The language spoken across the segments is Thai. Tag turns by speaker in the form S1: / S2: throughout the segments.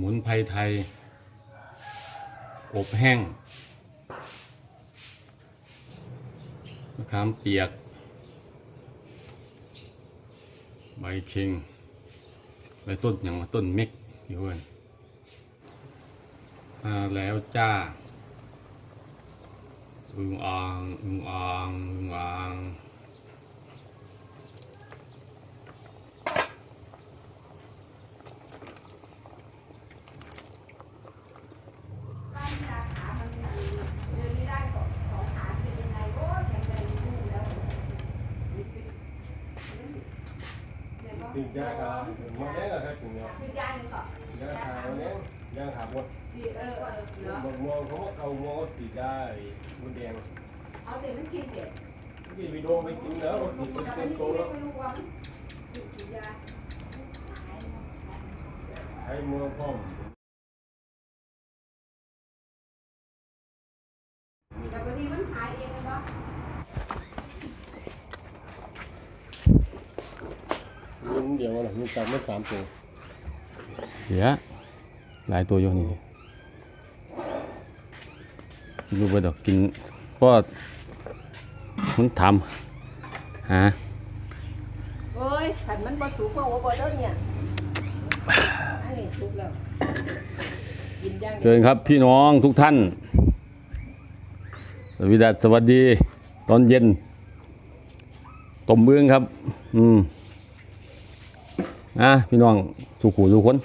S1: มุนไพรไทย อบแห้งมะขามเปียก ใบเค็งใบต้นอย่างต้นเม็กอยู่เพื่อนมาแล้วจ้าอึงอ่างอึงอ่างอึงอ่าง
S2: บ้านราขามันเดินไม่ได้สองสองขาเป็นยังไงโอ้ยแข็งแรงขึ้นแล้ว เดี๋ยวก็
S3: ติดยาขาหมดแล้วครับคุณเนี่ย
S2: คือยาหนึ่งก่อน
S3: ยาขาวันนี้ยาขาหมด
S2: ดีเออเออเนาะ
S3: หมดมองเขาเอามองสีได้มดแดง
S2: เอาเด็กมันกินเด็ก
S3: ที่วิดีโอไปกินแล้วสี
S2: แต่
S3: เป็
S2: อัน
S3: น
S2: นี้
S3: โต
S2: ไม่
S3: แล้ว
S2: รู้ว่ามันกินยา
S3: ให้มือพร้อม
S2: แต่บางทีมันหายเองเนาะ
S3: มันเดี ยวนะมันจับไม่สามตัว
S1: เดี๋ยวหลายตัวอยู่นี่ดูไปดอกกินเพราะมันทำหา
S2: โอ้ยขันมันบ่สูงกว่าบ่เด้อเนี่ยอันนี้ถูกแล้วกินยา
S1: เชิญครับพี่น้องทุกท่านสวัสดีสวัสดี ตอนเย็นต้มเบื้องครับ อืม อะพี่น้องสุขูทุกคน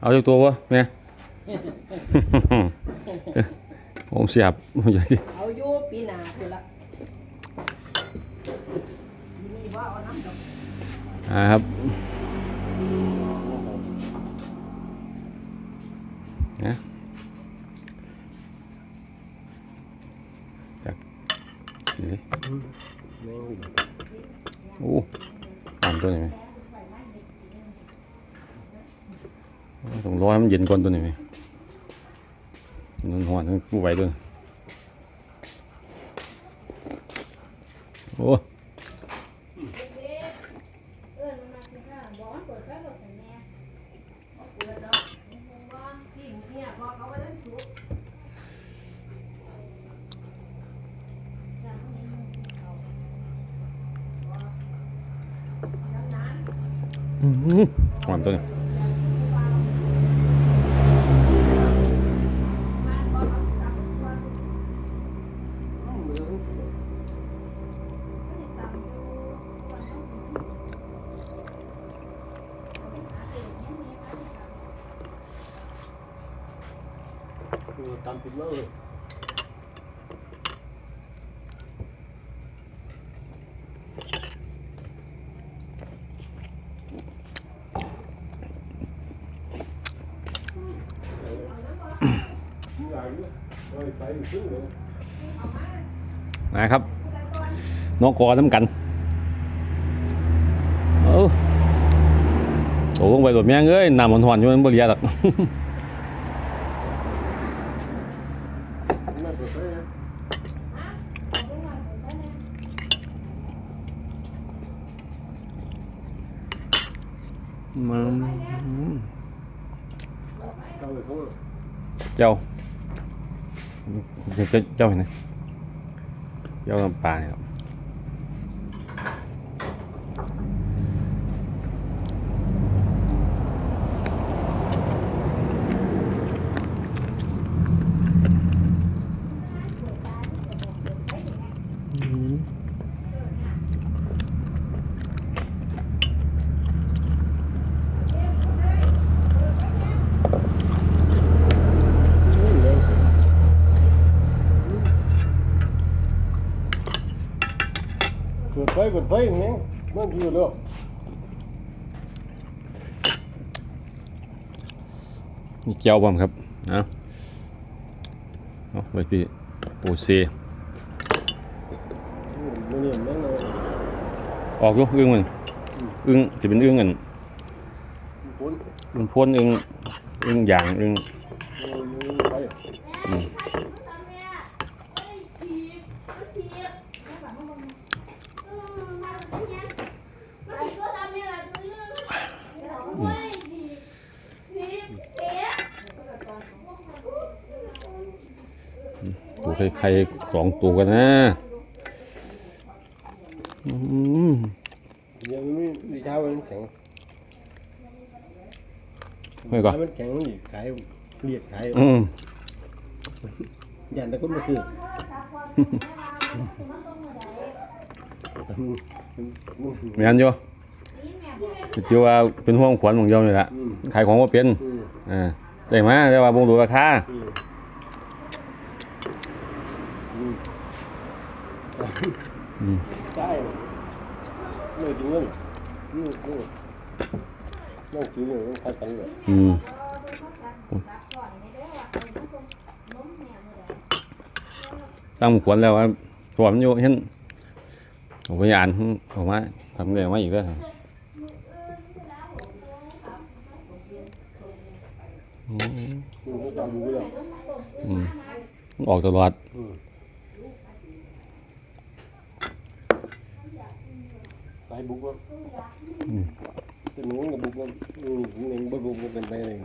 S1: เอาจากตัววะแม่องเสียบอย่างที่
S2: เอาอยู่ปีหน้าคือละมีว่าเอาน้ำดอก
S1: อ่าครับนะจากนี่ โอ้ตามตัวนี้ไหมต้องรอให้มันเย็นก่อนตัวนี้ไหมนั่นหัวนั่นกู้ไว้ด้วยโอ้
S2: อมันมาคือค่ะบอกว่าเปิดไฟรถแต่แม่บ่เปิดดอกมันว่าที่เนี่ยพอเขาว่านั้นถูก
S1: อื้อหือ หวานตัวนี้
S3: ตามติดแล้วเลย
S1: นะครับน้องกอน้ำกันเอ้าโอ้ลงไปโดดแม่งเอ้ยน้ำมันหอนอยู่มันบ่เลียดอก
S3: ไม่เปิดไฟนะ
S1: มัน
S3: เข้าไปเขา
S1: เจ้าเจ้าเจ้าเจ้าเห็นไหมเจ้าน้ำปลาเนี่ยครับ
S3: เปิดไฟเปิดไฟเนี่ยมันอยู่แล้ว
S1: นี่เจ้าบ่มครับเอาเอาไปพี่ปูเซ
S3: มันเนี่ยนั่นเลย
S1: ออกอยู่อึ้งมันอึ้งจะเป็นอึ้งกัน
S3: คน
S1: อึ้งพ่นอึ้งอึ้งอย่างอึ้ง
S3: ไป
S1: อืม กู ไข่ไข่สองตัวกันนะอืม
S3: ยังไม่มีเช้ามันแข็ง
S1: ไม่ก่อน
S3: มันแข็งนี่ขายเกลียดขาย
S1: อืม
S3: ยันแต่คนมาซื้อ
S1: แม่นอยู่จิวว่าเป็นห่วงขวัญของเดียวนี่แหละ
S3: อืม
S1: ขายของว่าเป็น
S3: อืม
S1: อ่าได้มาแต่ว่าบ่รู้ราคา
S3: อืมอืม
S1: อืม
S3: ใช่เลยจริงเลยนี่นี่นั่งซื้อเลยขายไปเลย
S1: อืมตั้งขวัญแล้วว่าถวมนอยู่เห็นผมไปอ่านออกมาทำได้มาอีกแล้วครับอืม
S3: อืมก็ตามดูเลย
S1: อืมมันออกตลอด
S3: อืม ไปบุกว่า
S1: อืม
S3: เป็นหนูกับบุกว่าอืมหนึ่งบุกบุกกันไปเลย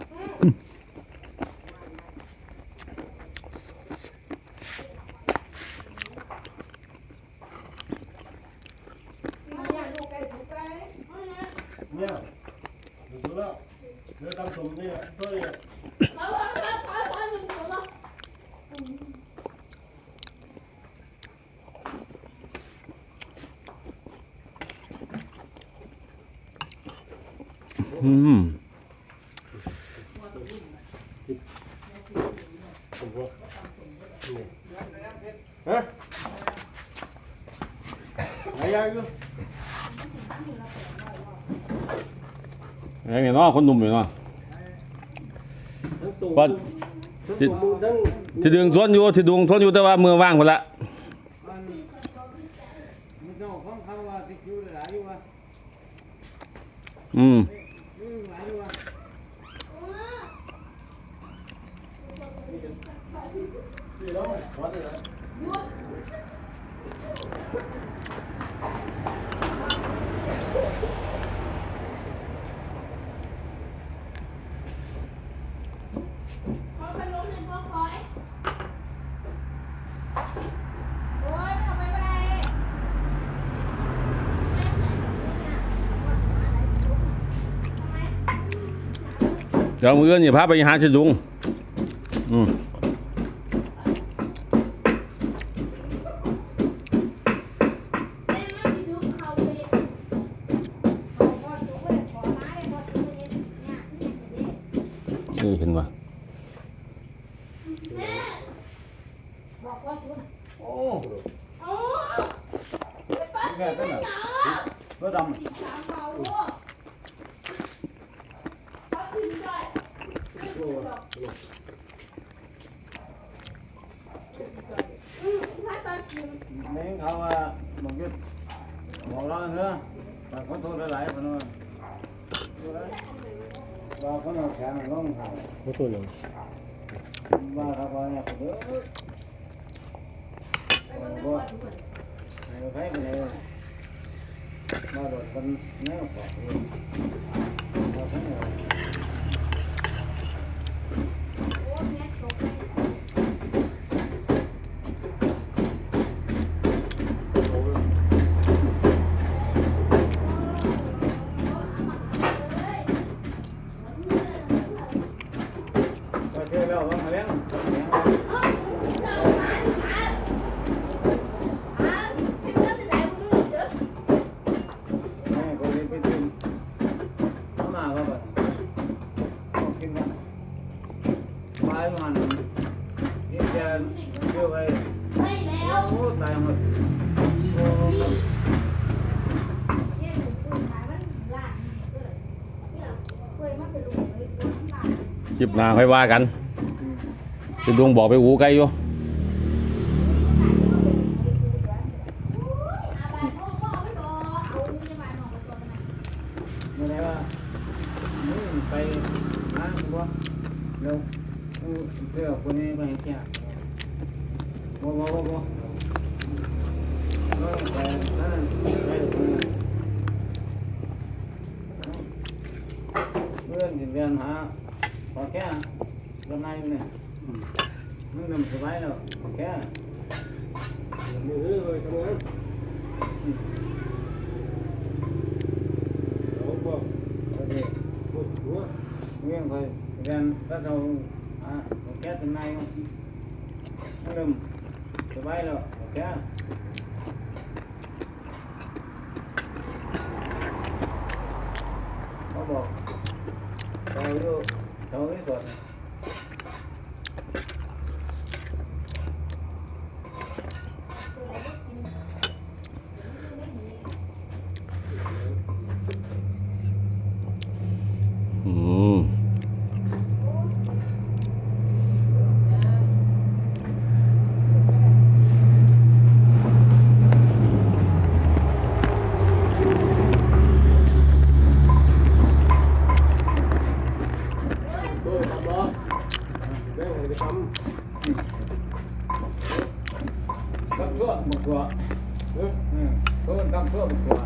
S3: เนี่ยดูแล้วเดี๋ยวทำสมเนี่ยตัวเนี่ย
S1: อืม
S3: ผมว่าฮะไหนยังอยู่
S1: ไอ้เนี่ยเนาะคนหนุ่มอยู่เนาะ
S3: ทั้งตัว
S1: ว่า
S3: ทั้งตัวมือทั้ง
S1: ที่ดึงทวนอยู่ที่ดึงทวนอยู่แต่ว่ามือว่างหมดละ
S4: มันต้องของเขาว่าสิคิวหลายอยู่ว่า
S1: อืม
S4: อืมหลายอยู่ว่า
S3: ที่ เราวัดเลยนะ
S1: เดี๋ยวมือนี่พาไปหาที่ดุงอืมนี่เห็นปะ
S4: โอ้แก่กันเหรอ ตัวดำนี่เขาว่าบางทีบอกเราเนอะแต่คนโทษหลายค Thank you. ไปมันกินแกเยอะไปโอ้ตายหมดโอ้
S1: คลิปหน้าค่อยว่ากันที่ดุงบอกไปหูไกลอยู่
S4: ไม่ได้ว่าไปหาบัวแล้ว bây giờ con này bài kia bố bố bố bố เรื่องเรียนหาพอแค่กำไรอยู่เนี่ยมึงทำสบายแล้วพอแค่
S3: มือเลยทำงานเราบอก
S4: เรื่องไปเรียนก็เราอ่า kéo từ này
S3: không? Nó đừng từ
S4: bay rồi kéo có bột. Rồi vô rồi rồi Một quả, các
S3: 瓜